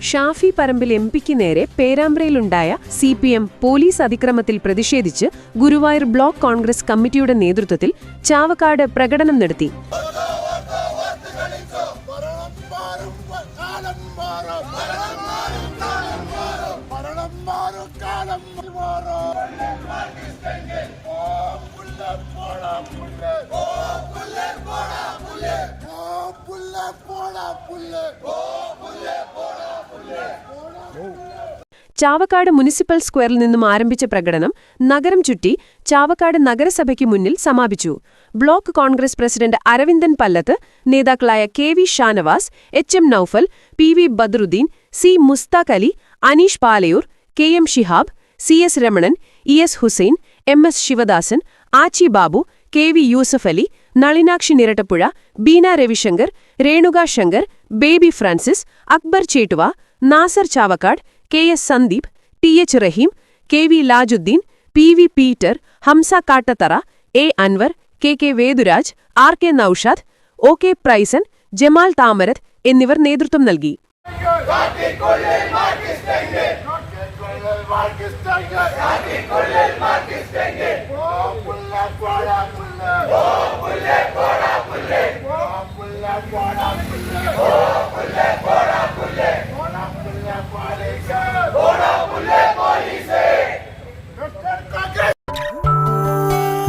Shafi Parambil M പിക്ക് നേരെ പേരാമ്പ്രയിലുണ്ടായ സി പി എം പോലീസ് അതിക്രമത്തിൽ പ്രതിഷേധിച്ച് ഗുരുവായൂർ ബ്ലോക്ക് കോൺഗ്രസ് കമ്മിറ്റിയുടെ നേതൃത്വത്തിൽ ചാവക്കാട് പ്രകടനം നടത്തി. പുല്ല. ചാവക്കാട് മുനിസിപ്പൽ സ്ക്വയറിൽ നിന്നും ആരംഭിച്ച പ്രകടനം നഗരം ചുറ്റി ചാവക്കാട് നഗരസഭയ്ക്ക് മുന്നിൽ സമാപിച്ചു. ബ്ലോക്ക് കോൺഗ്രസ് പ്രസിഡന്റ് അരവിന്ദൻ പല്ലത്ത് നേതാക്കളായ K V Shanavas H M Naufal P V Badaruddin C Mustaq Ali Aneesh Palayur K M Shihab C S Ramanan E S Hussain M S Sivadasan Achi Babu K V Yusuf Ali Nalinakshi Nirattappuzha Beena Ravishankar Renuka Shankar Baby Francis Akbar Chettuva Nasar Chavakkad K S Sandeep T H Rahim K V Lajuddin P V Peter Hamza Kattathara A Anvar K K Veduraj R K Naushad O K പ്രൈസൻ Jamal Thamarath എന്നിവർ നേതൃത്വം നൽകി.